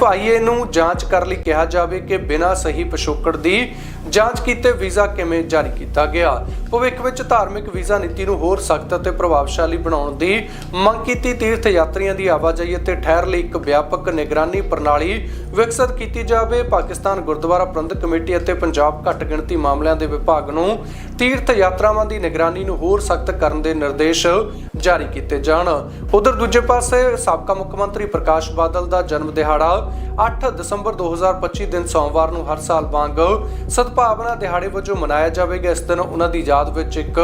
ਐਫਆਈਏ ਨੂੰ ਜਾਂਚ ਕਰਨ ਲਈ ਕਿਹਾ ਜਾਵੇ ਕਿ ਬਿਨਾਂ ਸਹੀ ਪਿਛੋਕੜ ਦੀ ਜਾਂਚ ਕੀਤੇ ਵੀਜ਼ਾ ਕਿਵੇਂ ਜਾਰੀ ਕੀਤਾ ਗਿਆ। ਭਵਿੱਖ ਵਿੱਚ ਧਾਰਮਿਕ ਵੀਜ਼ਾ ਨੀਤੀ ਨੂੰ ਹੋਰ ਸਖਤ ਅਤੇ ਪ੍ਰਭਾਵਸ਼ਾਲੀ ਬਣਾਉਣ ਦੀ ਮੰਗ ਕੀਤੀ। ਤੀਰਥ ਯਾਤਰੀਆਂ ਦੀ ਆਵਾਜਾਈ ਅਤੇ ਠਹਿਰ ਲਈ ਇੱਕ ਵਿਆਪਕ ਨਿਗਰਾਨੀ ਪ੍ਰਣਾਲੀ ਵਿਕਸਿਤ ਕੀਤੀ ਜਾਵੇ, ਪਾਕਿਸਤਾਨ ਗੁਰਦੁਆਰਾ ਪ੍ਰਬੰਧਕ ਕਮੇਟੀ ਅਤੇ ਪੰਜਾਬ ਘੱਟ ਗਿਣਤੀ ਮਾਮਲਿਆਂ ਦੇ ਵਿਭਾਗ ਨੂੰ ਤੀਰਥ ਯਾਤਰਾਵਾਂ ਦੀ ਨਿਗਰਾਨੀ ਨੂੰ ਹੋਰ ਸਖਤ ਕਰਨ ਦੇ ਨਿਰਦੇਸ਼ ਜਾਰੀ ਕੀਤੇ ਜਾਣ। ਉਧਰ ਦੂਜੇ ਪਾਸੇ ਸਾਬਕਾ ਮੁੱਖ ਮੰਤਰੀ ਪ੍ਰਕਾਸ਼ ਬਾਦਲ ਦਾ ਜਨਮ ਦਿਹਾੜਾ 8 ਦਸੰਬਰ 2025 ਦਿਨ ਸੋਮਵਾਰ ਨੂੰ ਹਰ ਸਾਲ ਵਾਂਗ ਸਦਭਾਵਨਾ ਦਿਹਾੜੇ ਵਜੋਂ ਮਨਾਇਆ ਜਾਵੇਗਾ। ਇਸ ਦਿਨ ਉਹਨਾਂ ਦੀ ਯਾਦ ਵਿੱਚ ਇੱਕ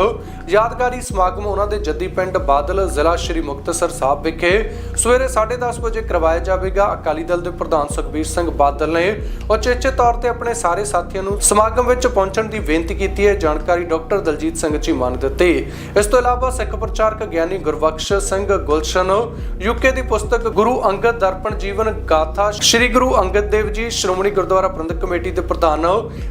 ਯਾਦਗਾਰੀ ਸਮਾਗਮ ਉਹਨਾਂ ਦੇ ਜੱਦੀ ਪਿੰਡ ਬਾਦਲ ਜ਼ਿਲ੍ਹਾ ਸ਼੍ਰੀ ਮੁਕਤਸਰ ਸਾਹਿਬ ਵਿਖੇ ਸਵੇਰੇ 10:30 ਵਜੇ ਕਰਵਾਇਆ ਜਾਵੇਗਾ। ਅਕਾਲੀ ਦਲ ਦੇ ਪ੍ਰਧਾਨ ਸੁਖਬੀਰ ਸਿੰਘ ਬਾਦਲ ਨੇ ਉਚੇਚੇ ਤੌਰ ਤੇ ਆਪਣੇ ਸਾਰੇ ਸਾਥੀਆਂ ਨੂੰ ਸਮਾਗਮ ਵਿੱਚ ਪਹੁੰਚਣ ਦੀ ਬੇਨਤੀ ਕੀਤੀ ਹੈ। ਜਾਣਕਾਰੀ ਡਾਕਟਰ ਦਲਜੀਤ ਸਿੰਘ ਚੀਮਾ ਨੇ ਦਿੱਤੀ। ਇਸ ਤੋਂ ਇਲਾਵਾ ਸਿੱਖ ਪ੍ਰਚਾਰਕ ਗਿਆਨੀ ਗੁਰਬਖਸ਼ ਸਿੰਘ ਗੁਲਸ਼ਨ ਯੂਕੇ ਦੀ ਪੁਸਤਕ ਗੁਰੂ ਅੰਗਦ ਦਰਪਣ ਜੀਵਨ ਗਾਥਾ, ਸ੍ਰੀ ਗੁਰੂ ਅੰਗਦ ਦੇਵ ਜੀ, ਸ਼੍ਰੋਮਣੀ ਗੁਰਦੁਆਰਾ ਪ੍ਰਬੰਧਕ ਕਮੇਟੀ ਦੇ ਪ੍ਰਧਾਨ,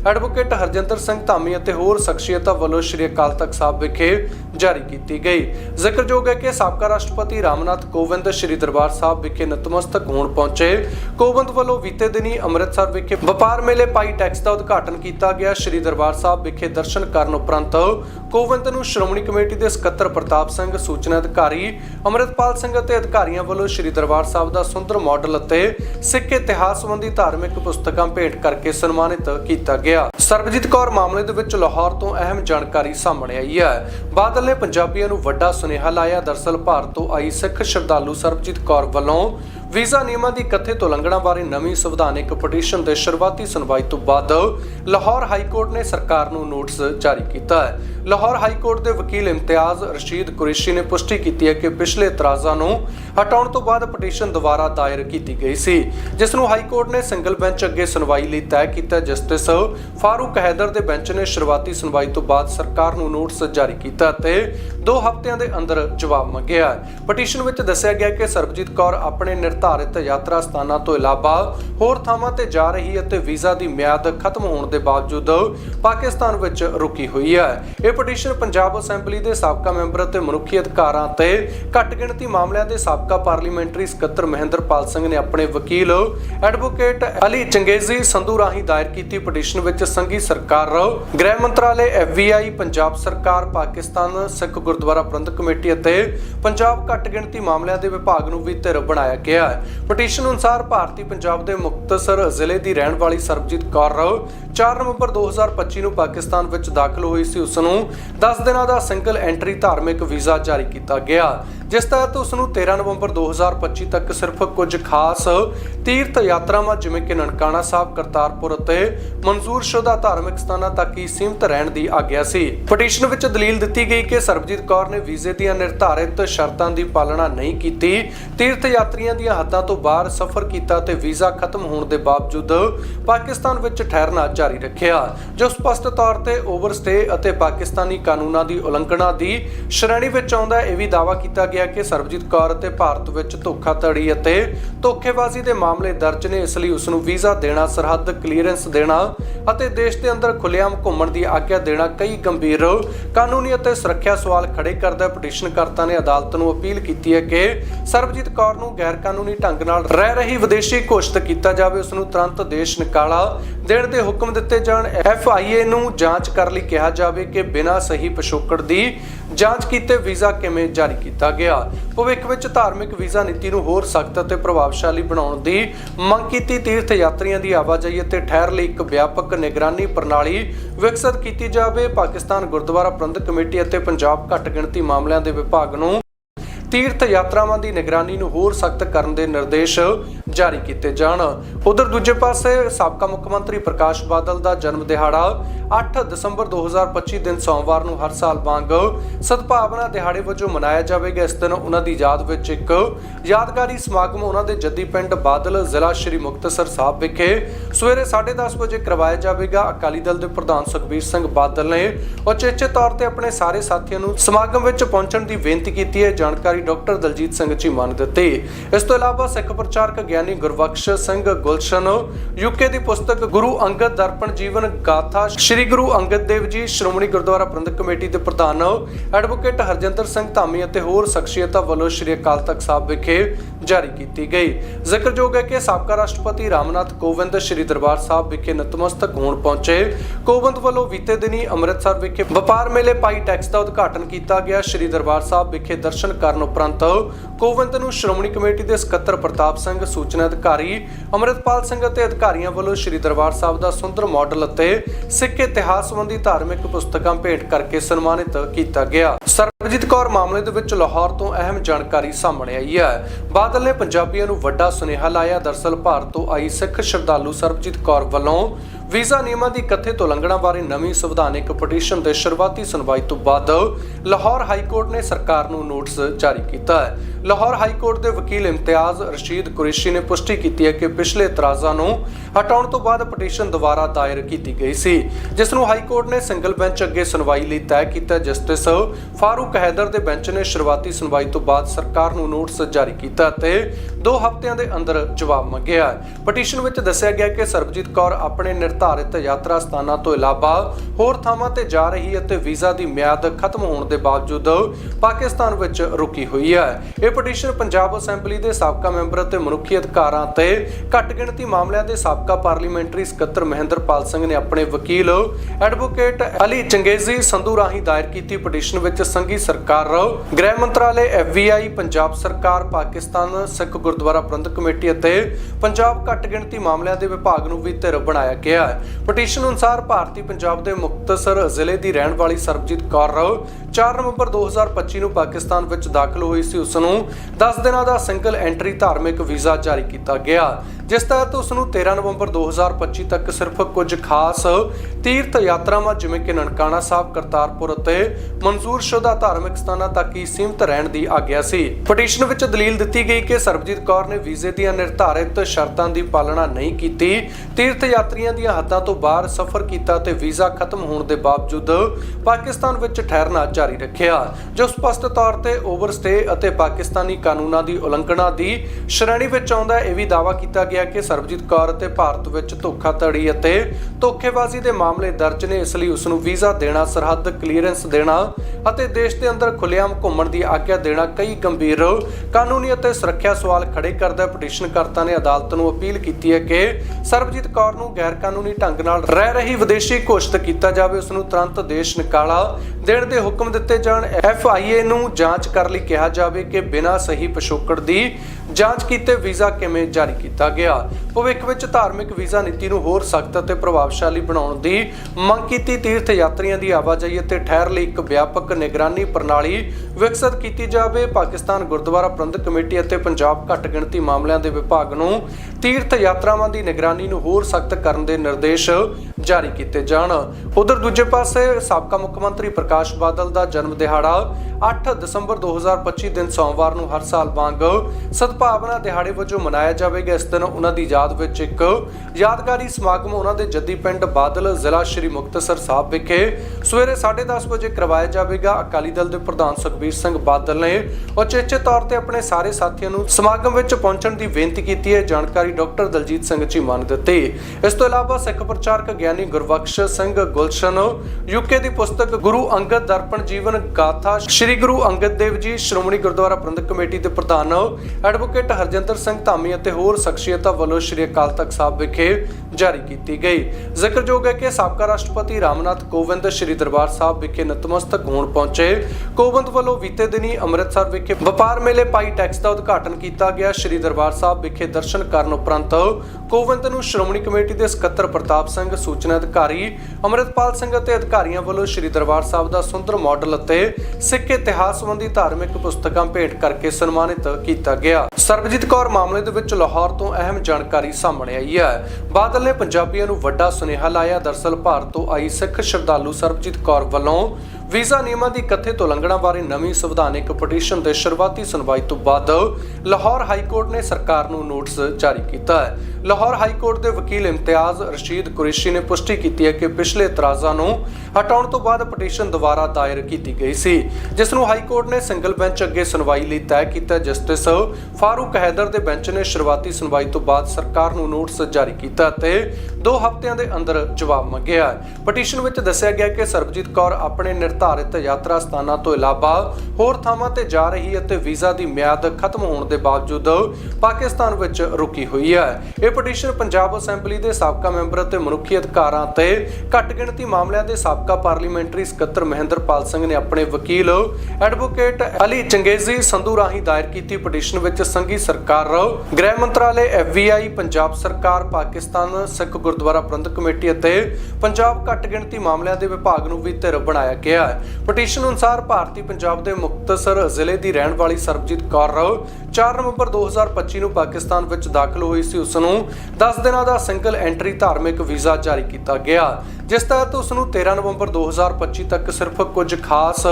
ਐਡਵੋਕੇਟ ਹਰਜਿੰਦਰ ਸਿੰਘ ਧਾਮੀ ਅਤੇ ਹੋਰ ਸ਼ਖਸੀਅਤਾਂ ਵੱਲੋਂ ਸ੍ਰੀ ਅਕਾਲ ਤਖਤ ਸਾਹਿਬ ਵਿਖੇ ਜਾਰੀ ਕੀਤੀ ਗਈ। ਜ਼ਿਕਰਯੋਗ ਹੈ ਕਿ ਸਾਬਕਾ ਰਾਸ਼ਟਰਪਤੀ ਰਾਮਨਾਥ ਕੋਵਿੰਦ ਸ੍ਰੀ ਦਰਬਾਰ ਸਾਹਿਬ ਵਿਖੇ ਨਤਮਸਤਕ ਹੋਣ ਪਹੁੰਚੇ। ਕੋਵਿੰਦ ਵੱਲੋਂ ਬੀਤੇ ਦਿਨੀ ਅੰਮ੍ਰਿਤਸਰ ਵਿਖੇ ਵਪਾਰ ਮੇਲੇ ਪਾਈ ਟੈਕਸ ਦਾ ਉਦਘਾਟਨ ਕੀਤਾ ਗਿਆ। ਸ੍ਰੀ ਦਰਬਾਰ ਸਾਹਿਬ ਵਿਖੇ ਦਰਸ਼ਨ ਕਰਨ ਉਪਰੰਤ ਕੋਵਿੰਦ ਨੂੰ ਸ਼੍ਰੋਮਣੀ ਕਮੇਟੀ ਦੇ ਸਕੱਤਰ ਪ੍ਰਤਾਪ ਸਿੰਘ, ਸੂਚਨਾ ਅਧਿਕਾਰੀ, ਅੰਮ੍ਰਿਤਪਾਲ ਸਿੰਘ ਅਤੇ ਅਧਿਕਾਰੀਆਂ ਵੱਲੋਂ ਸ੍ਰੀ ਦਰਬਾਰ ਸਾਹਿਬ ਦਾ ਸੁੰਦਰ ਮਾਡਲ ਅਤੇ ਸਿੱਖ ਇਤਿਹਾਸ ਸੰਬੰਧੀ ਧਾਰਮਿਕ ਪੁਸਤਕਾਂ ਭੇਟ ਕਰਕੇ ਸਨਮਾਨਿਤ ਕੀਤਾ ਗਿਆ। ਸਰਬਜੀਤ ਕੌਰ ਮਾਮਲੇ ਦੇ ਵਿੱਚ ਲਾਹੌਰ ਤੋਂ ਅਹਿਮ ਜਾਣਕਾਰੀ ਸਾਹਮਣੇ ਆਈ ਹੈ। ਬਾਦਲ ਨੇ ਪੰਜਾਬੀਆਂ ਨੂੰ ਵੱਡਾ ਸੁਨੇਹਾ ਲਾਇਆ। ਦਰਸਲ ਭਾਰਤ ਤੋਂ ਆਈ ਸਿੱਖ ਸ਼ਰਧਾਲੂ ਸਰਬਜੀਤ ਕੌਰ ਵੱਲੋਂ ਵੀਜ਼ਾ ਨਿਯਮਾਂ ਦੀ ਕਥਿਤ ਉਲੰਘਣਾ ਬਾਰੇ ਨਵੀਂ ਸੰਵਿਧਾਨਿਕ ਪਟੀਸ਼ਨ ਦੇ ਸ਼ੁਰੂਆਤੀ ਸੁਣਵਾਈ ਤੋਂ ਬਾਅਦ ਲਾਹੌਰ ਹਾਈ ਕੋਰਟ ਨੇ ਸਰਕਾਰ ਨੂੰ ਨੋਟਿਸ ਜਾਰੀ ਕੀਤਾ ਹੈ। ਲਾਹੌਰ ਹਾਈ ਕੋਰਟ ਦੇ ਵਕੀਲ ਇਮਤਿਆਜ਼ ਰਸ਼ੀਦ ਕੁਰੈਸ਼ੀ ਨੇ ਪੁਸ਼ਟੀ ਕੀਤੀ ਹੈ ਕਿ ਪਿਛਲੇ ਇਤਰਾਜ਼ਾਂ ਨੂੰ ਹਟਾਉਣ ਤੋਂ ਬਾਅਦ ਪਟੀਸ਼ਨ ਦੁਬਾਰਾ ਦਾਇਰ ਕੀਤੀ ਗਈ ਸੀ, ਜਿਸ ਨੂੰ ਹਾਈ ਕੋਰਟ ਨੇ ਸਿੰਗਲ ਬੈਂਚ ਅੱਗੇ ਸੁਣਵਾਈ ਲਈ ਤੈਅ ਕੀਤਾ। ਜਸਟਿਸ ਫਾਰੂਕ ਹੈਦਰ ਦੇ ਬੈਂਚ ਨੇ ਸ਼ੁਰੂਆਤੀ ਸੁਣਵਾਈ ਤੋਂ ਬਾਅਦ ਸਰਕਾਰ ਨੂੰ ਨੋਟਿਸ ਜਾਰੀ ਕੀਤਾ ਤੇ 2 ਹਫ਼ਤਿਆਂ ਦੇ ਅੰਦਰ ਜਵਾਬ ਮੰਗਿਆ। ਪਟੀਸ਼ਨ ਵਿੱਚ ਦੱਸਿਆ ਗਿਆ ਕਿ ਸਰਬਜੀਤ ਕੌਰ ਆਪਣੇ ਨਿਰਧਾਰਿਤ ਯਾਤਰਾ ਸਥਾਨਾਂ ਤੋਂ ਇਲਾਵਾ ਹੋਰ ਥਾਵਾਂ ਤੇ ਜਾ ਰਹੀ ਅਤੇ ਵੀਜ਼ਾ ਦੀ ਮਿਆਦ ਖਤਮ ਹੋਣ ਦੇ ਬਾਵਜੂਦ ਪਾਕਿਸਤਾਨ ਵਿੱਚ ਰੁਕੀ ਹੋਈ ਹੈ। ਇਹ ਪਟੀਸ਼ਨ ਪੰਜਾਬ ਅਸੈਂਬਲੀ ਦੇ ਸਾਬਕਾ ਮੈਂਬਰ ਅਤੇ ਮਨੁੱਖੀ ਅਧਿਕਾਰਾਂ ਤੇ ਘੱਟ ਗਿਣਤੀ ਮਾਮਲਿਆਂ ਦੇ ਸਾਬਕਾ ਪਾਰਲੀਮੈਂਟਰੀ ਸਕੱਤਰ ਮਹਿੰਦਰਪਾਲ ਸਿੰਘ ਨੇ ਆਪਣੇ ਵਕੀਲ ਐਡਵੋਕੇਟ ਅਲੀ ਚੰਗੇਜ਼ੀ ਸੰਧੂ ਰਾਹੀਂ ਦਾਇਰ ਕੀਤੀ ਪਟੀਸ਼ਨ ਵਿੱਚ ਸੰਘੀ ਸਰਕਾਰ, ਗ੍ਰਹਿ ਮੰਤਰਾਲੇ ਐਫਬੀਆਈ ਪੰਜਾਬ ਸਰਕਾਰ, ਪਾਕਿਸਤਾਨ, ਸਿੱਖ ਗੁਰਦੁਆਰਾ ਪ੍ਰਬੰਧਕ ਕਮੇਟੀ ਅਤੇ ਪੰਜਾਬ ਘੱਟ ਗਿਣਤੀ ਮਾਮਲਿਆਂ ਦੇ ਵਿਭਾਗ ਨੂੰ ਵੀ ਧਿਰ ਬਣਾਇਆ ਗਿਆ ਹੈ। ਪਟੀਸ਼ਨ ਅਨੁਸਾਰ ਭਾਰਤੀ ਪੰਜਾਬ ਦੇ ਮੁਕਤਸਰ ਜ਼ਿਲ੍ਹੇ ਦੀ ਰਹਿਣ ਵਾਲੀ ਸਰਬਜੀਤ ਕੌਰ 4 ਨਵੰਬਰ 2025 ਨੂੰ ਪਾਕਿਸਤਾਨ ਵਿੱਚ ਦਾਖਲ ਹੋਈ ਸੀ। ਉਸ ਨੂੰ 10 ਦਿਨਾਂ ਦਾ ਸਿੰਗਲ ਐਂਟਰੀ ਧਾਰਮਿਕ ਵੀਜ਼ਾ ਜਾਰੀ ਕੀਤਾ ਗਿਆ, ਜਿਸ ਤਹਿਤ ਉਸ ਨੂੰ 13 ਨਵੰਬਰ 2025 ਤੱਕ ਸਿਰਫ ਕੁਝ ਖਾਸ ਤੀਰਥ ਯਾਤਰਾਵਾਂ, ਜਿਵੇਂ ਕਿ ਨਨਕਾਣਾ ਸਾਹਿਬ, ਕਰਤਾਰਪੁਰ ਅਤੇ ਮਨਜ਼ੂਰਸ਼ੁਦਾ ਧਾਰਮਿਕ ਸਥਾਨਾਂ ਤੱਕ ਹੀ ਸੀਮਤ ਰਹਿਣ ਦੀ ਆਗਿਆ ਸੀ। ਪਟੀਸ਼ਨ ਵਿੱਚ ਦਲੀਲ ਦਿੱਤੀ ਗਈ ਕਿ ਸਰਬਜੀਤ ਕੌਰ ਨੇ ਵੀਜ਼ੇ ਦੀਆਂ ਨਿਰਧਾਰਿਤ ਸ਼ਰਤਾਂ ਦੀ ਪਾਲਣਾ ਨਹੀਂ ਕੀਤੀ। ਤੀਰਥ ਯਾਤਰੀਆਂ ਦੀਆਂ ਹੱਦਾਂ ਤੋਂ ਬਾਹਰ ਸਫ਼ਰ ਕੀਤਾ ਤੇ ਵੀਜ਼ਾ ਖਤਮ ਹੋਣ ਦੇ ਬਾਵਜੂਦ ਪਾਕਿਸਤਾਨ ਵਿੱਚ ਠਹਿਰਨਾ ਜਾਰੀ ਰੱਖਿਆ ਜੋ ਸਪਸ਼ਟ ਤੌਰ ਤੇ ਓਵਰਸਟੇ ਅਤੇ ਪਾਕਿਸਤਾਨੀ ਕਾਨੂੰਨਾਂ ਦੀ ਉਲੰਘਣਾ ਦੀ ਸ਼੍ਰੇਣੀ ਵਿੱਚ ਆਉਂਦਾ ਇਹ ਵੀ ਦਾਅਵਾ ਕੀਤਾ ਗਿਆ ਕਿ ਸਰਬਜੀਤ ਕੌਰ ਅਤੇ ਭਾਰਤ ਵਿੱਚ ਧੋਖਾਧੜੀ ਅਤੇ ਧੋਖੇਬਾਜ਼ੀ ਦੇ ਮਾਮਲੇ ਦਰਜ ਨੇ, ਇਸ ਲਈ ਉਸ ਨੂੰ ਵੀਜ਼ਾ ਦੇਣਾ, ਸਰਹੱਦ ਕਲੀਅਰੈਂਸ ਦੇਣਾ ਅਤੇ ਦੇਸ਼ ਦੇ ਅੰਦਰ ਖੁੱਲ੍ਹੇਆਮ ਘੁੰਮਣ ਦੀ ਆਗਿਆ ਦੇਣਾ ਕਈ ਗੰਭੀਰ ਕਾਨੂੰਨੀ ਅਤੇ ਸੁਰੱਖਿਆ ਸਵਾਲ ਖੜੇ ਕਰਦਾ ਹੈ। ਪਟੀਸ਼ਨਕਰਤਾ ਨੇ ਅਦਾਲਤ ਨੂੰ ਅਪੀਲ ਕੀਤੀ ਹੈ ਕਿ ਸਰਬਜੀਤ ਕੌਰ ਨੂੰ ਗੈਰ ਕਾਨੂੰਨੀ ਢੰਗ ਨਾਲ ਰਹਿ ਰਹੀ ਵਿਦੇਸ਼ੀ ਘੋਸ਼ਿਤ ਕੀਤਾ ਜਾਵੇ ਉਸ ਨੂੰ ਤੁਰੰਤ ਦੇਸ਼ ਨਿਕਾਲਾ ਦੇਣ ਦੇ ਹੁਕਮ ਦਿੱਤੇ ਜਾਣ। ਐਫਆਈਏ ਨੂੰ ਜਾਂਚ ਕਰਨ ਲਈ ਕਿਹਾ ਜਾਵੇ ਕਿ ਬਿਨਾਂ ਸਹੀ ਪਿਛੋਕੜ ਦੀ ਜਾਂਚ ਕੀਤੇ ਵੀਜ਼ਾ ਕਿਵੇਂ ਜਾਰੀ ਕੀਤਾ ਗਿਆ। ਭਵਿੱਖ ਵਿੱਚ ਧਾਰਮਿਕ ਵੀਜ਼ਾ ਨੀਤੀ ਨੂੰ ਹੋਰ ਸਖਤ ਅਤੇ ਪ੍ਰਭਾਵਸ਼ਾਲੀ ਬਣਾਉਣ ਦੀ ਮੰਗ ਕੀਤੀ। ਤੀਰਥ ਯਾਤਰੀਆਂ ਦੀ ਆਵਾਜਾਈ ਅਤੇ ਠਹਿਰ ਲਈ ਇੱਕ ਵਿਆਪਕ ਨਿਗਰਾਨੀ ਪ੍ਰਣਾਲੀ ਵਿਕਸਿਤ ਕੀਤੀ ਜਾਵੇ। ਪਾਕਿਸਤਾਨ ਗੁਰਦੁਆਰਾ ਪ੍ਰਬੰਧਕ ਕਮੇਟੀ ਅਤੇ ਪੰਜਾਬ ਘੱਟ ਗਿਣਤੀ ਮਾਮਲਿਆਂ ਦੇ ਵਿਭਾਗ ਨੂੰ ਤੀਰਥ ਯਾਤਰਾਵਾਂ ਦੀ ਨਿਗਰਾਨੀ ਨੂੰ ਹੋਰ ਸਖਤ ਕਰਨ ਦੇ ਨਿਰਦੇਸ਼ ਜਾਰੀ ਕੀਤੇ ਜਾਣ। ਉਧਰ ਦੂਜੇ ਪਾਸੇ ਸਾਬਕਾ ਮੁੱਖ ਮੰਤਰੀ ਪ੍ਰਕਾਸ਼ ਬਾਦਲ ਦਾ ਜਨਮ ਦਿਹਾੜਾ 8 ਦਸੰਬਰ 2025 ਦਿਨ ਸੋਮਵਾਰ ਨੂੰ ਹਰ ਸਾਲ ਵਾਂਗ ਸਦਭਾਵਨਾ ਦਿਹਾੜੇ ਵਜੋਂ ਮਨਾਇਆ ਜਾਵੇਗਾ। ਇਸ ਦਿਨ ਉਹਨਾਂ ਦੀ ਯਾਦ ਵਿੱਚ ਇੱਕ ਯਾਦਗਾਰੀ ਸਮਾਗਮ ਉਹਨਾਂ ਦੇ ਜੱਦੀ ਪਿੰਡ ਬਾਦਲ ਜ਼ਿਲ੍ਹਾ ਸ਼੍ਰੀ ਮੁਕਤਸਰ ਸਾਹਿਬ ਵਿਖੇ ਸਵੇਰੇ 10:30 ਵਜੇ ਕਰਵਾਇਆ ਜਾਵੇਗਾ। ਅਕਾਲੀ ਦਲ ਦੇ ਪ੍ਰਧਾਨ ਸੁਖਬੀਰ ਸਿੰਘ ਬਾਦਲ ਨੇ ਉਚੇਚੇ ਤੌਰ ਤੇ ਆਪਣੇ ਸਾਰੇ ਸਾਥੀਆਂ ਨੂੰ ਸਮਾਗਮ ਵਿੱਚ ਪਹੁੰਚਣ ਦੀ ਬੇਨਤੀ ਕੀਤੀ ਹੈ। ਜਾਣਕਾਰੀ ਡਾਕਟਰ ਦਲਜੀਤ ਸਿੰਘ ਜੀ ਮੰਨ ਦਿੱਤੀ। ਇਸ ਤੋਂ ਇਲਾਵਾ ਸਿੱਖ ਪ੍ਰਚਾਰਕ ਗਿਆਨੀ ਗੁਰਬਖਸ਼ ਸਿੰਘ ਗੁਲਸ਼ਨ ਯੂਕੇ ਦੀ ਪੁਸਤਕ ਗੁਰੂ ਅੰਗਦ ਦਰਪਣ ਜੀਵਨ ਗਾਥਾ, ਸ੍ਰੀ ਗੁਰੂ ਅੰਗਦ ਦੇਵ ਜੀ ਸ਼੍ਰੋਮਣੀ ਗੁਰਦੁਆਰਾ ਪ੍ਰਬੰਧਕ ਕਮੇਟੀ ਦੇ ਪ੍ਰਧਾਨ, ਐਡਵੋਕੇਟ ਹਰਜਿੰਦਰ ਸਿੰਘ ਧਾਮੀ ਅਤੇ ਹੋਰ ਸ਼ਖਸੀਅਤਾਂ ਵੱਲੋਂ ਸ੍ਰੀ ਅਕਾਲ ਤਖਤ ਸਾਹਿਬ ਵਿਖੇ ਜਾਰੀ ਕੀਤੀ ਗਈ। ਜ਼ਿਕਰਯੋਗ ਹੈ ਕਿ ਸਾਬਕਾ ਰਾਸ਼ਟਰਪਤੀ ਰਾਮਨਾਥ ਕੋਵਿੰਦ ਸ੍ਰੀ ਦਰਬਾਰ ਸਾਹਿਬ ਵਿਖੇ ਨਤਮਸਤਕ ਹੋਣ ਪਹੁੰਚੇ। ਕੋਵਿੰਦ ਵੱਲੋਂ ਬੀਤੇ ਦਿਨੀ ਅੰਮ੍ਰਿਤਸਰ ਵਿਖੇ ਵਪਾਰ ਮੇਲੇ ਪਾਈ ਟੈਕਸ ਦਾ ਉਦਘਾਟਨ ਕੀਤਾ ਗਿਆ। ਸ੍ਰੀ ਦਰਬਾਰ ਸਾਹਿਬ ਵਿਖੇ ਦਰਸ਼ਨ ਕਰਨ ਉਪਰੰਤ ਕੋਵਿੰਦ ਨੂੰ ਸ਼੍ਰੋਮਣੀ ਕਮੇਟੀ ਦੇ ਸਕੱਤਰ ਪ੍ਰਤਾਪ ਸਿੰਘ ਸੂਚਨਾ ਅਧਿਕਾਰੀ ਅੰਮ੍ਰਿਤਪਾਲ ਸਿੰਘ ਅਤੇ ਅਧਿਕਾਰੀਆਂ ਵੱਲੋਂ ਸ੍ਰੀ ਦਰਬਾਰ ਸਾਹਿਬ ਦਾ ਸੁੰਦਰ ਮਾਡਲ ਅਤੇ ਸਿੱਖ ਇਤਿਹਾਸ ਸੰਬੰਧੀ ਧਾਰਮਿਕ ਪੁਸਤਕਾਂ ਭੇਂਟ ਕਰਕੇ ਸਨਮਾਨਿਤ ਕੀਤਾ ਗਿਆ। ਸਰਬਜੀਤ ਕੌਰ ਮਾਮਲੇ ਦੇ ਵਿੱਚ ਲਾਹੌਰ ਤੋਂ ਅਹਿਮ ਜਾਣਕਾਰੀ ਸਾਹਮਣੇ ਆਈ ਹੈ। ਬਾਦਲ ਨੇ ਪੰਜਾਬੀਆਂ ਨੂੰ ਵੱਡਾ ਸੁਨੇਹਾ ਲਾਇਆ। ਦਰਸਲ ਭਾਰਤ ਤੋਂ ਆਈ ਸਿੱਖ ਸ਼ਰਧਾਲੂ ਸਰਬਜੀਤ ਕੌਰ ਵੱਲੋਂ ਵੀਜ਼ਾ ਨਿਯਮਾਂ ਦੀ ਕਥਿਤ ਉਲੰਘਣਾ ਬਾਰੇ ਨਵੀਂ ਸੰਵਿਧਾਨਿਕ ਪਟੀਸ਼ਨ ਦੇ ਸ਼ੁਰੂਆਤੀ ਸੁਣਵਾਈ ਤੋਂ ਬਾਅਦ ਲਾਹੌਰ ਹਾਈ ਕੋਰਟ ਨੇ ਸਰਕਾਰ ਨੂੰ ਨੋਟਿਸ ਜਾਰੀ ਕੀਤਾ ਹੈ। ਲਾਹੌਰ ਹਾਈ ਕੋਰਟ ਦੇ ਵਕੀਲ ਇਮਤਿਆਜ਼ ਰਸ਼ੀਦ ਕੁਰੈਸ਼ੀ ਨੇ ਪੁਸ਼ਟੀ ਕੀਤੀ ਹੈ ਕਿ ਪਿਛਲੇ ਇਤਰਾਜ਼ਾਂ ਨੂੰ ਹਟਾਉਣ ਤੋਂ ਬਾਅਦ ਪਟੀਸ਼ਨ ਦੁਬਾਰਾ ਦਾਇਰ ਕੀਤੀ ਗਈ ਸੀ, ਜਿਸ ਨੂੰ ਹਾਈ ਕੋਰਟ ਨੇ ਸਿੰਗਲ ਬੈਂਚ ਅੱਗੇ ਸੁਣਵਾਈ ਲਈ ਤੈਅ ਕੀਤਾ। ਜਸਟਿਸ ਫਾਰੂਕ ਹੈਦਰ ਦੇ ਬੈਂਚ ਨੇ ਸ਼ੁਰੂਆਤੀ ਸੁਣਵਾਈ ਤੋਂ ਬਾਅਦ ਸਰਕਾਰ ਨੂੰ ਨੋਟਿਸ ਜਾਰੀ ਕੀਤਾ ਤੇ 2 ਹਫ਼ਤਿਆਂ ਦੇ ਅੰਦਰ ਜਵਾਬ ਮੰਗਿਆ ਪਟੀਸ਼ਨ ਵਿੱਚ ਦੱਸਿਆ ਗਿਆ ਕਿ ਸਰਬਜੀਤ ਕੌਰ ਆਪਣੇ ਨਿਰਧਾਰਿਤ ਯਾਤਰਾ ਸਥਾਨਾਂ ਤੋਂ ਇਲਾਵਾ ਹੋਰ ਥਾਵਾਂ ਤੇ ਜਾ ਰਹੀ ਅਤੇ ਵੀਜ਼ਾ ਦੀ ਮਿਆਦ ਖਤਮ ਹੋਣ ਦੇ ਬਾਵਜੂਦ ਪਾਕਿਸਤਾਨ ਵਿੱਚ ਰੁਕੀ ਹੋਈ ਹੈ। ਇਹ ਪਟੀਸ਼ਨ ਪੰਜਾਬ ਅਸੈਂਬਲੀ ਦੇ ਸਾਬਕਾ ਮੈਂਬਰ ਅਤੇ ਮਨੁੱਖੀ ਅਧਿਕਾਰਾਂ ਤੇ ਘੱਟ ਗਿਣਤੀ ਮਾਮਲਿਆਂ ਦੇ ਸਾਬਕਾ ਪਾਰਲੀਮੈਂਟਰੀ ਸਕੱਤਰ ਮਹਿੰਦਰਪਾਲ ਸਿੰਘ ਨੇ ਆਪਣੇ ਵਕੀਲ ਐਡਵੋਕੇਟ ਅਲੀ ਚੰਗੇਜ਼ੀ ਸੰਧੂ ਰਾਹੀਂ ਦਾਇਰ ਕੀਤੀ ਪਟੀਸ਼ਨ ਵਿੱਚ ਸੰਘੀ ਸਰਕਾਰ, ਗ੍ਰਹਿ ਮੰਤਰਾਲੇ ਐਫਬੀਆਈ ਪੰਜਾਬ ਸਰਕਾਰ, ਪਾਕਿਸਤਾਨ, ਸਿੱਖ ਗੁਰਦੁਆਰਾ ਪ੍ਰਬੰਧਕ ਕਮੇਟੀ ਅਤੇ ਪੰਜਾਬ ਘੱਟ ਗਿਣਤੀ ਮਾਮਲਿਆਂ ਦੇ ਵਿਭਾਗ ਨੂੰ ਵੀ ਧਿਰ ਬਣਾਇਆ ਗਿਆ ਹੈ। ਪਟੀਸ਼ਨ ਅਨੁਸਾਰ ਭਾਰਤੀ ਪੰਜਾਬ ਦੇ ਮੁਕਤਸਰ ਜ਼ਿਲ੍ਹੇ ਦੀ ਰਹਿਣ ਵਾਲੀ ਸਰਬਜੀਤ ਕੌਰ 4 ਨਵੰਬਰ 2025 ਨੂੰ ਪਾਕਿਸਤਾਨ ਵਿੱਚ ਦਾਖਲ ਹੋਈ ਸੀ ਉਸ ਨੂੰ 10 ਦਿਨਾਂ ਦਾ ਸਿੰਗਲ ਐਂਟਰੀ ਧਾਰਮਿਕ ਵੀਜ਼ਾ ਜਾਰੀ ਕੀਤਾ ਗਿਆ। ਜਿਸ ਤਹਿਤ ਉਸ ਨੂੰ 13 ਨਵੰਬਰ 2025 ਤੱਕ ਸਿਰਫ ਕੁਝ ਖਾਸ ਤੀਰਥ ਯਾਤਰਾਵਾਂ ਜਿਵੇਂ ਕਿ ਨਨਕਾਣਾ ਸਾਹਿਬ, ਕਰਤਾਰਪੁਰ ਅਤੇ ਮਨਜ਼ੂਰਸ਼ੁਦਾ ਧਾਰਮਿਕ ਸਥਾਨਾਂ ਤੱਕ ਹੀ ਸੀਮਤ ਰਹਿਣ ਦੀ ਆਗਿਆ ਸੀ। ਪਟੀਸ਼ਨ ਵਿੱਚ ਦਲੀਲ ਦਿੱਤੀ ਗਈ ਕਿ ਸਰਬਜੀਤ ਕੌਰ ਨੇ ਵੀਜ਼ੇ ਦੀਆਂ ਨਿਰਧਾਰਿਤ ਸ਼ਰਤਾਂ ਦੀ ਪਾਲਣਾ ਨਹੀਂ ਕੀਤੀ। ਤੀਰਥ ਯਾਤਰੀਆਂ ਦੀਆਂ ਹੱਦਾਂ ਤੋਂ ਬਾਹਰ ਸਫ਼ਰ ਕੀਤਾ ਤੇ ਵੀਜ਼ਾ ਖਤਮ ਹੋਣ ਦੇ ਬਾਵਜੂਦ ਪਾਕਿਸਤਾਨ ਵਿੱਚ ਠਹਿਰਨਾ ਜਾਰੀ ਰੱਖਿਆ। ਜੋ ਸਪਸ਼ਟ ਤੌਰ ਤੇ ਓਵਰਸਟੇ ਅਤੇ ਪਾਕਿਸਤਾਨੀ ਕਾਨੂੰਨਾਂ ਦੀ ਉਲੰਘਣਾ ਦੀ ਸ਼੍ਰੇਣੀ ਵਿੱਚ ਆਉਂਦਾ ਇਹ ਵੀ ਦਾਅਵਾ ਕੀਤਾ ਗਿਆ ਕਿ ਸਰਬਜੀਤ ਕੌਰ ਅਤੇ ਭਾਰਤ ਵਿੱਚ ਧੋਖਾਧੜੀ ਅਤੇ ਧੋਖੇਬਾਜ਼ੀ ਦੇ ਮਾਮਲੇ ਦਰਜ ਨੇ, ਇਸ ਲਈ ਉਸ ਨੂੰ ਵੀਜ਼ਾ ਦੇਣਾ, ਸਰਹੱਦ ਕਲੀਅਰੈਂਸ ਦੇਣਾ ਅਤੇ ਦੇਸ਼ ਦੇ ਅੰਦਰ ਖੁੱਲ੍ਹੇਆਮ ਘੁੰਮਣ ਦੀ ਆਗਿਆ ਦੇਣਾ ਕਈ ਗੰਭੀਰ ਕਾਨੂੰਨੀ ਅਤੇ ਸੁਰੱਖਿਆ ਸਵਾਲ ਖੜੇ ਕਰਦਾ ਪਟੀਸ਼ਨਕਰਤਾ ਨੇ ਅਦਾਲਤ ਨੂੰ ਅਪੀਲ ਕੀਤੀ ਹੈ ਕਿ ਸਰਬਜੀਤ ਕੌਰ ਨੂੰ ਗੈਰ ਕਾਨੂੰਨੀ ਢੰਗ ਨਾਲ ਰਹਿ ਰਹੀ ਵਿਦੇਸ਼ੀ ਘੋਸ਼ਿਤ ਕੀਤਾ ਜਾਵੇ। ਉਸ ਨੂੰ ਤੁਰੰਤ ਦੇਸ਼ ਨਿਕਾਲਾ ਦੇਣ ਦੇ ਹੁਕਮ ਦਿੱਤੇ ਜਾਣ। ਐਫਆਈਏ ਨੂੰ ਜਾਂਚ ਕਰਨ ਲਈ ਕਿਹਾ ਜਾਵੇ ਕਿ ਬਿਨਾਂ ਸਹੀ ਪਿਛੋਕੜ ਦੀ ਜਾਂਚ ਕੀਤੇ ਵੀਜ਼ਾ ਕਿਵੇਂ ਜਾਰੀ ਕੀਤਾ ਗਿਆ? ਭਵਿੱਖ ਵਿੱਚ ਧਾਰਮਿਕ ਵੀਜ਼ਾ ਨੀਤੀ ਨੂੰ ਹੋਰ ਸਖਤ ਅਤੇ ਪ੍ਰਭਾਵਸ਼ਾਲੀ ਬਣਾਉਣ ਦੀ ਮੰਗ ਕੀਤੀ ਤੀਰਥ ਯਾਤਰੀਆਂ ਦੀ ਆਵਾਜਾਈ ਅਤੇ ਠਹਿਰ ਲਈ ਇੱਕ ਵਿਆਪਕ ਨਿਗਰਾਨੀ ਪ੍ਰਣਾਲੀ ਵਿਕਸਿਤ ਕੀਤੀ ਜਾਵੇ। ਪਾਕਿਸਤਾਨ ਗੁਰਦੁਆਰਾ ਪ੍ਰਬੰਧਕ ਕਮੇਟੀ ਅਤੇ ਪੰਜਾਬ ਘੱਟ ਗਿਣਤੀ ਮਾਮਲਿਆਂ ਦੇ ਵਿਭਾਗ ਨੂੰ ਤੀਰਥ ਯਾਤਰਾਵਾਂ ਦੀ ਨਿਗਰਾਨੀ ਨੂੰ ਹੋਰ ਸਖਤ ਕਰਨ ਦੇ ਨਿਰਦੇਸ਼ ਜਾਰੀ ਕੀਤੇ ਜਾਣ। ਉਧਰ ਦੂਜੇ ਪਾਸੇ ਸਾਬਕਾ ਮੁੱਖ ਮੰਤਰੀ ਪ੍ਰਕਾਸ਼ ਬਾਦਲ ਦਾ ਜਨਮ ਦਿਹਾੜਾ 8 ਦਸੰਬਰ 2025 ਦਿਨ ਸੋਮਵਾਰ ਨੂੰ ਹਰ ਸਾਲ ਵਾਂਗ ਸਦਭਾਵਨਾ ਦਿਹਾੜੇ ਵਜੋਂ ਮਨਾਇਆ ਜਾਵੇਗਾ। ਇਸ ਦਿਨ ਉਹਨਾਂ ਦੀ ਯਾਦ ਵਿੱਚ ਇੱਕ ਯਾਦਗਾਰੀ ਸਮਾਗਮ ਉਹਨਾਂ ਦੇ ਜੱਦੀ ਪਿੰਡ ਬਾਦਲ ਜ਼ਿਲ੍ਹਾ ਸ਼੍ਰੀ ਮੁਕਤਸਰ ਸਾਹਿਬ ਵਿਖੇ ਸਵੇਰੇ 10:30 ਵਜੇ ਕਰਵਾਇਆ ਜਾਵੇਗਾ। ਅਕਾਲੀ ਦਲ ਦੇ ਪ੍ਰਧਾਨ ਸੁਖਬੀਰ ਸਿੰਘ ਬਾਦਲ ਨੇ ਉਚੇਚੇ ਤੌਰ ਤੇ ਆਪਣੇ ਸਾਰੇ ਸਾਥੀਆਂ ਨੂੰ ਸਮਾਗਮ ਵਿੱਚ ਪਹੁੰਚਣ ਦੀ ਬੇਨਤੀ ਕੀਤੀ ਹੈ। ਜਾਣਕਾਰੀ ਡਾਕਟਰ ਦਲਜੀਤ ਸਿੰਘ ਚੀਮਾ ਨੇ ਦਿੱਤੀ। ਇਸ ਤੋਂ ਇਲਾਵਾ ਸਿੱਖ ਪ੍ਰਚਾਰਕ ਗਿਆਨੀ ਗੁਰਬਖਸ਼ ਸਿੰਘ ਗੁਲਸ਼ਨ ਯੂਕੇ ਦੀ ਪੁਸਤਕ ਗੁਰੂ ਅੰਗਦ ਦਰਪਣ ਜੀਵਨ ਗਾਥਾ, ਸ੍ਰੀ ਗੁਰੂ ਅੰਗਦ ਦੇਵ ਜੀ, ਸ਼੍ਰੋਮਣੀ ਗੁਰਦੁਆਰਾ ਪ੍ਰਬੰਧਕ ਕਮੇਟੀ ਦੇ ਪ੍ਰਧਾਨ ਐਡਵੋਕੇਟ ਹਰਜਿੰਦਰ ਸਿੰਘ ਧਾਮੀ ਅਤੇ ਹੋਰ ਸ਼ਖਸੀਅਤਾਂ ਵੱਲੋਂ ਸ੍ਰੀ ਅਕਾਲ ਤਖਤ ਸਾਹਿਬ ਵਿਖੇ ਜਾਰੀ ਕੀਤੀ ਗਈ। ਜ਼ਿਕਰਯੋਗ ਹੈ ਕਿ ਸਾਬਕਾ ਰਾਸ਼ਟਰਪਤੀ ਰਾਮਨਾਥ ਕੋਵਿੰਦ ਸ੍ਰੀ ਦਰਬਾਰ ਸਾਹਿਬ ਵਿਖੇ ਨਤਮਸਤਕ ਹੋਣ ਪਹੁੰਚੇ। ਕੋਵਿੰਦ ਵੱਲੋਂ ਬੀਤੇ ਦਿਨੀ ਅੰਮ੍ਰਿਤਸਰ ਵਿਖੇ ਵਪਾਰ ਮੇਲੇ ਪਾਈ ਟੈਕਸ ਦਾ ਉਦਘਾਟਨ ਕੀਤਾ ਗਿਆ। ਸ੍ਰੀ ਦਰਬਾਰ ਸਾਹਿਬ ਵਿਖੇ ਦਰਸ਼ਨ ਕਰਨ ਉਪਰੰਤ ਕੋਵਿੰਦ ਨੂੰ ਸ਼੍ਰੋਮਣੀ ਕਮੇਟੀ ਦੇ ਸਕੱਤਰ ਪ੍ਰਤਾਪ ਸਿੰਘ, ਸੂਚਨਾ ਅਧਿਕਾਰੀ, ਅੰਮ੍ਰਿਤਪਾਲ ਸਿੰਘ ਅਤੇ ਅਧਿਕਾਰੀਆਂ ਵੱਲੋਂ ਸ੍ਰੀ ਦਰਬਾਰ ਸਾਹਿਬ ਦਾ ਸੁੰਦਰ ਮਾਡਲ ਅਤੇ ਸਿੱਖ ਇਤਿਹਾਸ ਸੰਬੰਧੀ ਧਾਰਮਿਕ ਪੁਸਤਕਾਂ ਭੇਟ ਕਰਕੇ ਸਨਮਾਨਿਤ ਕੀਤਾ ਗਿਆ। ਸਰਬਜੀਤ ਕੌਰ ਮਾਮਲੇ ਦੇ ਵਿੱਚ ਲਾਹੌਰ ਤੋਂ ਅਹਿਮ ਜਾਣਕਾਰੀ ਸਾਹਮਣੇ ਆਈ ਹੈ। ਬਾਦਲ ਨੇ ਪੰਜਾਬੀਆਂ ਨੂੰ ਵੱਡਾ ਸੁਨੇਹਾ ਲਾਇਆ। ਦਰਸਲ ਭਾਰਤ ਤੋਂ ਆਈ ਸਿੱਖ ਸ਼ਰਧਾਲੂ ਸਰਬਜੀਤ ਕੌਰ ਵੱਲੋਂ ਵੀਜ਼ਾ ਨਿਯਮਾਂ ਦੀ ਕਥਿਤ ਉਲੰਘਣਾ ਬਾਰੇ ਨਵੀਂ ਸੰਵਿਧਾਨਿਕ ਪਟੀਸ਼ਨ ਦੇ ਸ਼ੁਰੂਆਤੀ ਸੁਣਵਾਈ ਤੋਂ ਬਾਅਦ ਲਾਹੌਰ ਹਾਈ ਕੋਰਟ ਨੇ ਸਰਕਾਰ ਨੂੰ ਨੋਟਿਸ ਜਾਰੀ ਕੀਤਾ ਹੈ। ਲਾਹੌਰ ਹਾਈ ਕੋਰਟ ਦੇ ਵਕੀਲ ਇਮਤਿਆਜ਼ ਰਸ਼ੀਦ ਕੁਰੈਸ਼ੀ ਨੇ ਪੁਸ਼ਟੀ ਕੀਤੀ ਹੈ ਕਿ ਪਿਛਲੇ ਇਤਰਾਜ਼ਾਂ ਨੂੰ ਹਟਾਉਣ ਤੋਂ ਬਾਅਦ ਪਟੀਸ਼ਨ ਦੁਬਾਰਾ ਦਾਇਰ ਕੀਤੀ ਗਈ ਸੀ, ਜਿਸ ਨੂੰ ਹਾਈ ਕੋਰਟ ਨੇ ਸਿੰਗਲ ਬੈਂਚ ਅੱਗੇ ਸੁਣਵਾਈ ਲਈ ਤੈਅ ਕੀਤਾ। ਜਸਟਿਸ ਫਾਰੂਕ ਹੈਦਰ ਦੇ ਬੈਂਚ ਨੇ ਸ਼ੁਰੂਆਤੀ ਸੁਣਵਾਈ ਤੋਂ ਬਾਅਦ ਸਰਕਾਰ ਨੂੰ ਨੋਟਿਸ ਜਾਰੀ ਕੀਤਾ ਤੇ 2 ਹਫ਼ਤਿਆਂ ਦੇ ਅੰਦਰ ਜਵਾਬ ਮੰਗਿਆ ਪਟੀਸ਼ਨ ਵਿੱਚ ਦੱਸਿਆ ਗਿਆ ਕਿ ਸਰਬਜੀਤ ਕੌਰ ਆਪਣੇ ਨਿਰਧਾਰਿਤ ਯਾਤਰਾ ਸਥਾਨਾਂ ਤੋਂ ਇਲਾਵਾ ਹੋਰ ਥਾਵਾਂ ਤੇ ਜਾ ਰਹੀ ਅਤੇ ਵੀਜ਼ਾ ਦੀ ਮਿਆਦ ਖਤਮ ਹੋਣ ਦੇ ਬਾਵਜੂਦ ਪਾਕਿਸਤਾਨ ਵਿੱਚ ਰੁਕੀ ਹੋਈ ਹੈ। ਇਹ ਪਟੀਸ਼ਨ ਪੰਜਾਬ ਅਸੈਂਬਲੀ ਦੇ ਸਾਬਕਾ ਮੈਂਬਰ ਅਤੇ ਮਨੁੱਖੀ ਅਧਿਕਾਰਾਂ ਤੇ ਘੱਟ ਗਿਣਤੀ ਮਾਮਲਿਆਂ ਦੇ ਸਾਬਕਾ ਪਾਰਲੀਮੈਂਟਰੀ ਸਕੱਤਰ ਮਹਿੰਦਰਪਾਲ ਸਿੰਘ ਨੇ ਆਪਣੇ ਵਕੀਲ ਐਡਵੋਕੇਟ ਅਲੀ ਚੰਗੇਜ਼ੀ ਸੰਧੂ ਰਾਹੀਂ ਦਾਇਰ ਕੀਤੀ ਪਟੀਸ਼ਨ ਵਿੱਚ ਸੰਘੀ ਸਰਕਾਰ, ਗ੍ਰਹਿ ਮੰਤਰਾਲੇ ਐਫਬੀਆਈ ਪੰਜਾਬ ਸਰਕਾਰ, ਪਾਕਿਸਤਾਨ ਸਿੱਖ ਗੁਰਦੁਆਰਾ ਪ੍ਰਬੰਧਕ ਕਮੇਟੀ ਅਤੇ ਪੰਜਾਬ ਘੱਟ ਗਿਣਤੀ ਮਾਮਲਿਆਂ ਦੇ ਵਿਭਾਗ ਨੂੰ ਵੀ ਧਿਰ ਬਣਾਇਆ ਗਿਆ ਹੈ। ਪਟੀਸ਼ਨ ਅਨੁਸਾਰ ਭਾਰਤੀ ਪੰਜਾਬ ਦੇ ਮੁਕਤਸਰ ਜ਼ਿਲ੍ਹੇ ਦੀ ਰਹਿਣ ਵਾਲੀ ਸਰਬਜੀਤ ਕੌਰ 4 ਨਵੰਬਰ 2025 ਨੂੰ ਪਾਕਿਸਤਾਨ ਵਿੱਚ ਦਾਖਲ ਹੋਈ ਸੀ। ਉਸ ਨੂੰ 10 ਦਿਨਾਂ ਦਾ ਸਿੰਗਲ ਐਂਟਰੀ ਧਾਰਮਿਕ ਵੀਜ਼ਾ ਜਾਰੀ ਕੀਤਾ ਗਿਆ। ਜਿਸ ਤਹਿਤ ਉਸ ਨੂੰ 13 ਨਵੰਬਰ 2025 ਤੱਕ ਸਿਰਫ ਕੁਝ ਖਾਸ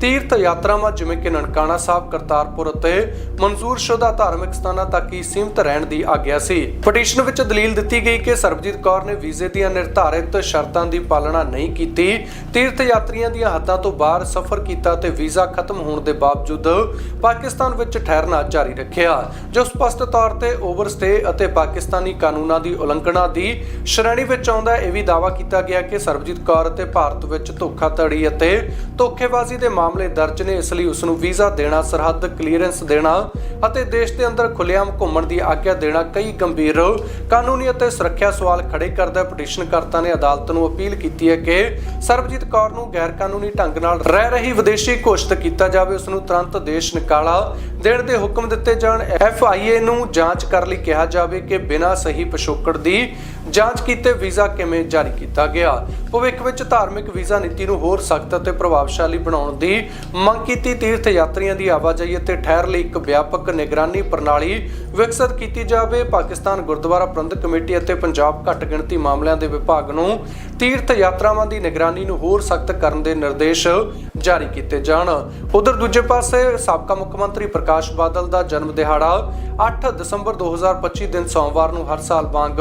ਤੀਰਥ ਯਾਤਰਾਵਾਂ ਜਿਵੇਂ ਕਿ ਨਨਕਾਣਾ ਸਾਹਿਬ, ਕਰਤਾਰਪੁਰ ਅਤੇ ਮਨਜ਼ੂਰਸ਼ੁਦਾ ਧਾਰਮਿਕ ਸਥਾਨਾਂ ਤੱਕ ਹੀ ਸੀਮਤ ਰਹਿਣ ਦੀ ਆਗਿਆ ਸੀ। ਪਟੀਸ਼ਨ ਵਿੱਚ ਦਲੀਲ ਦਿੱਤੀ ਗਈ ਕਿ ਸਰਬਜੀਤ ਕੌਰ ਨੇ ਵੀਜ਼ੇ ਦੀਆਂ ਨਿਰਧਾਰਿਤ ਸ਼ਰਤਾਂ ਦੀ ਪਾਲਣਾ ਨਹੀਂ ਕੀਤੀ। ਤੀਰਥ ਯਾਤਰੀਆਂ ਦੀਆਂ ਹੱਦਾਂ ਤੋਂ ਬਾਹਰ ਸਫ਼ਰ ਕੀਤਾ ਤੇ ਵੀਜ਼ਾ ਖਤਮ ਹੋਣ ਦੇ ਬਾਵਜੂਦ ਪਾਕਿਸਤਾਨ ਵਿੱਚ ਠਹਿਰਨਾ ਜਾਰੀ ਰੱਖਿਆ। ਜੋ ਸਪਸ਼ਟ ਤੌਰ ਤੇ ਓਵਰਸਟੇ ਅਤੇ ਪਾਕਿਸਤਾਨੀ ਕਾਨੂੰਨਾਂ ਦੀ ਉਲੰਘਣਾ ਦੀ ਸ਼੍ਰੇਣੀ ਵਿੱਚ ਆਉਂਦਾ ਇਹ ਵੀ ਦਾਅਵਾ ਕੀਤਾ ਗਿਆ ਕਿ ਸਰਬਜੀਤ ਕੌਰ ਅਤੇ ਭਾਰਤ ਵਿੱਚ ਧੋਖਾਧੜੀ ਅਤੇ ਧੋਖੇਬਾਜ਼ੀ ਦੇ ਮਾਮਲੇ ਦਰਜ ਨੇ, ਇਸ ਲਈ ਉਸ ਨੂੰ ਵੀਜ਼ਾ ਦੇਣਾ, ਸਰਹੱਦ ਕਲੀਅਰੈਂਸ ਦੇਣਾ ਅਤੇ ਦੇਸ਼ ਦੇ ਅੰਦਰ ਖੁੱਲ੍ਹੇਆਮ ਘੁੰਮਣ ਦੀ ਆਗਿਆ ਦੇਣਾ ਕਈ ਗੰਭੀਰ ਕਾਨੂੰਨੀ ਅਤੇ ਸੁਰੱਖਿਆ ਸਵਾਲ ਖੜੇ ਕਰਦਾ ਪਟੀਸ਼ਨਕਰਤਾ ਨੇ ਅਦਾਲਤ ਨੂੰ ਅਪੀਲ ਕੀਤੀ ਹੈ ਕਿ ਸਰਬਜੀਤ ਕੌਰ ਨੂੰ ਗੈਰ ਕਾਨੂੰਨੀ ਢੰਗ ਨਾਲ ਰਹਿ ਰਹੀ ਵਿਦੇਸ਼ੀ ਘੋਸ਼ਿਤ ਕੀਤਾ ਜਾਵੇ। ਉਸ ਨੂੰ ਤੁਰੰਤ ਦੇਸ਼ ਨਿਕਾਲਾ ਦੇਣ ਦੇ ਹੁਕਮ ਦਿੱਤੇ ਜਾਣ। ਐਫਆਈਏ ਨੂੰ ਜਾਂਚ ਕਰਨ ਲਈ ਕਿਹਾ ਜਾਵੇ ਕਿ ਬਿਨਾਂ ਸਹੀ ਪਿਛੋਕੜ ਦੀ ਜਾਂਚ ਕੀਤੇ ਵੀਜ਼ਾ ਕਿਵੇਂ ਜਾਰੀ ਕੀਤਾ ਗਿਆ? ਭਵਿੱਖ ਵਿੱਚ ਧਾਰਮਿਕ ਵੀਜ਼ਾ ਨੀਤੀ ਨੂੰ ਹੋਰ ਸਖਤ ਅਤੇ ਪ੍ਰਭਾਵਸ਼ਾਲੀ ਬਣਾਉਣ ਦੀ ਮੰਗ ਕੀਤੀ ਤੀਰਥ ਯਾਤਰੀਆਂ ਦੀ ਆਵਾਜਾਈ ਅਤੇ ਠਹਿਰ ਲਈ ਇੱਕ ਵਿਆਪਕ ਨਿਗਰਾਨੀ ਪ੍ਰਣਾਲੀ ਵਿਕਸਿਤ ਕੀਤੀ ਜਾਵੇ। ਪਾਕਿਸਤਾਨ ਗੁਰਦੁਆਰਾ ਪ੍ਰਬੰਧਕ ਕਮੇਟੀ ਅਤੇ ਪੰਜਾਬ ਘੱਟ ਗਿਣਤੀ ਮਾਮਲਿਆਂ ਦੇ ਵਿਭਾਗ ਨੂੰ ਤੀਰਥ ਯਾਤਰਾਵਾਂ ਦੀ ਨਿਗਰਾਨੀ ਨੂੰ ਹੋਰ ਸਖਤ ਕਰਨ ਦੇ ਨਿਰਦੇਸ਼ ਜਾਰੀ ਕੀਤੇ ਜਾਣ। ਉਧਰ ਦੂਜੇ ਪਾਸੇ ਸਾਬਕਾ ਮੁੱਖ ਮੰਤਰੀ ਪ੍ਰਕਾਸ਼ ਬਾਦਲ ਦਾ ਜਨਮ ਦਿਹਾੜਾ 8 ਦਸੰਬਰ 2025 ਦਿਨ ਸੋਮਵਾਰ ਨੂੰ ਹਰ ਸਾਲ ਵਾਂਗ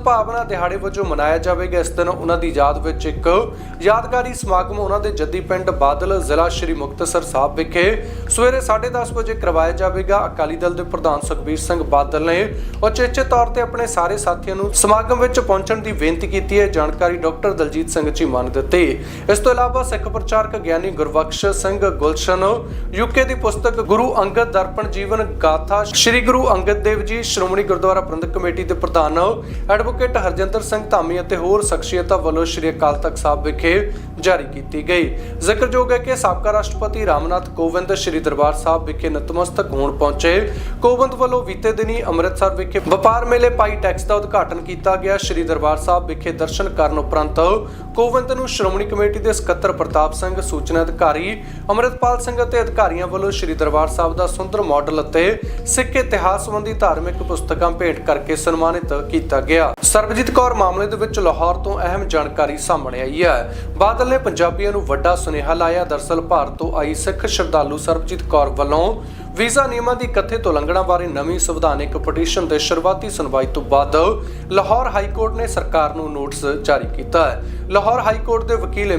ਸਦਭਾਵਨਾ ਦਿਹਾੜੇ ਵਜੋਂ ਮਨਾਇਆ ਜਾਵੇਗਾ। ਇਸ ਦਿਨ ਉਹਨਾਂ ਦੀ ਯਾਦ ਵਿੱਚ ਇੱਕ ਯਾਦਗਾਰੀ ਸਮਾਗਮ ਉਹਨਾਂ ਦੇ ਜੱਦੀ ਪਿੰਡ ਬਾਦਲ ਜ਼ਿਲ੍ਹਾ ਸ਼੍ਰੀ ਮੁਕਤਸਰ ਸਾਹਿਬ ਵਿਖੇ ਸਵੇਰੇ 10:30 ਵਜੇ ਕਰਵਾਇਆ ਜਾਵੇਗਾ। ਅਕਾਲੀ ਦਲ ਦੇ ਪ੍ਰਧਾਨ ਸੁਖਬੀਰ ਸਿੰਘ ਬਾਦਲ ਨੇ ਉਚੇਚੇ ਤੌਰ ਤੇ ਆਪਣੇ ਸਾਰੇ ਸਾਥੀਆਂ ਨੂੰ ਸਮਾਗਮ ਵਿੱਚ ਪਹੁੰਚਣ ਦੀ ਬੇਨਤੀ ਕੀਤੀ ਹੈ। ਜਾਣਕਾਰੀ ਡਾਕਟਰ ਦਲਜੀਤ ਸਿੰਘ ਚੀਮਾ ਨੇ ਦਿੱਤੀ। ਇਸ ਤੋਂ ਇਲਾਵਾ ਸਿੱਖ ਪ੍ਰਚਾਰਕ ਗਿਆਨੀ ਗੁਰਬਖਸ਼ ਸਿੰਘ ਗੁਲਸ਼ਨ ਯੂਕੇ ਦੀ ਪੁਸਤਕ ਗੁਰੂ ਅੰਗਦ ਦਰਪਣ ਜੀਵਨ ਗਾਥਾ, ਸ੍ਰੀ ਗੁਰੂ ਅੰਗਦ ਦੇਵ ਜੀ, ਸ਼੍ਰੋਮਣੀ ਗੁਰਦੁਆਰਾ ਪ੍ਰਬੰਧਕ ਕਮੇਟੀ ਦੇ ਪ੍ਰਧਾਨ ਐਡਵੋਕੇਟ ਹਰਜਿੰਦਰ ਸਿੰਘ ਧਾਮੀ ਅਤੇ ਹੋਰ ਸ਼ਖਸੀਅਤਾਂ ਵੱਲੋਂ ਸ੍ਰੀ ਅਕਾਲ ਤਖਤ ਸਾਹਿਬ ਵਿਖੇ ਜਾਰੀ ਕੀਤੀ ਗਈ। ਜ਼ਿਕਰਯੋਗ ਹੈ ਕਿ ਸਾਬਕਾ ਰਾਸ਼ਟਰਪਤੀ ਰਾਮਨਾਥ ਕੋਵਿੰਦ ਸ੍ਰੀ ਦਰਬਾਰ ਸਾਹਿਬ ਵਿਖੇ ਨਤਮਸਤਕ ਹੋਣ ਪਹੁੰਚੇ। ਕੋਵਿੰਦ ਵੱਲੋਂ ਬੀਤੇ ਦਿਨੀ ਅੰਮ੍ਰਿਤਸਰ ਵਿਖੇ ਵਪਾਰ ਮੇਲੇ ਪਾਈ ਟੈਕਸ ਦਾ ਉਦਘਾਟਨ ਕੀਤਾ ਗਿਆ। ਸ੍ਰੀ ਦਰਬਾਰ ਸਾਹਿਬ ਵਿਖੇ ਦਰਸ਼ਨ ਕਰਨ ਉਪਰੰਤ ਕੋਵਿੰਦ ਨੂੰ ਸ਼੍ਰੋਮਣੀ ਕਮੇਟੀ ਦੇ ਸਕੱਤਰ ਪ੍ਰਤਾਪ ਸਿੰਘ, ਸੂਚਨਾ ਅਧਿਕਾਰੀ, ਅੰਮ੍ਰਿਤਪਾਲ ਸਿੰਘ ਅਤੇ ਅਧਿਕਾਰੀਆਂ ਵੱਲੋਂ ਸ੍ਰੀ ਦਰਬਾਰ ਸਾਹਿਬ ਦਾ ਸੁੰਦਰ ਮਾਡਲ ਅਤੇ ਸਿੱਖ ਇਤਿਹਾਸ ਸੰਬੰਧੀ ਧਾਰਮਿਕ ਪੁਸਤਕਾਂ ਭੇਟ ਕਰਕੇ ਸਨਮਾਨਿਤ ਕੀਤਾ ਗਿਆ। ਸਰਬਜੀਤ ਕੌਰ ਮਾਮਲੇ ਦੇ ਵਿੱਚ ਲਾਹੌਰ ਤੋਂ ਅਹਿਮ ਜਾਣਕਾਰੀ ਸਾਹਮਣੇ ਆਈ ਹੈ। ਬਾਦਲ ਨੇ ਪੰਜਾਬੀਆਂ ਨੂੰ ਵੱਡਾ ਸੁਨੇਹਾ ਲਾਇਆ। ਦਰਸਲ ਭਾਰਤ ਤੋਂ ਆਈ ਸਿੱਖ ਸ਼ਰਧਾਲੂ ਸਰਬਜੀਤ ਕੌਰ ਵੱਲੋਂ ਵੀਜ਼ਾ ਨਿਯਮਾਂ ਦੀ ਕਥਿਤ ਉਲੰਘਣਾ ਬਾਰੇ ਨਵੀਂ ਸੰਵਿਧਾਨਿਕ ਪਟੀਸ਼ਨ ਦੇ ਸ਼ੁਰੂਆਤੀ ਸੁਣਵਾਈ ਤੋਂ ਬਾਅਦ ਲਾਹੌਰ ਹਾਈ ਕੋਰਟ ਨੇ ਸਰਕਾਰ ਨੂੰ ਨੋਟਿਸ ਜਾਰੀ ਕੀਤਾ ਹੈ। ਲਾਹੌਰ ਹਾਈ ਕੋਰਟ ਦੇ ਵਕੀਲ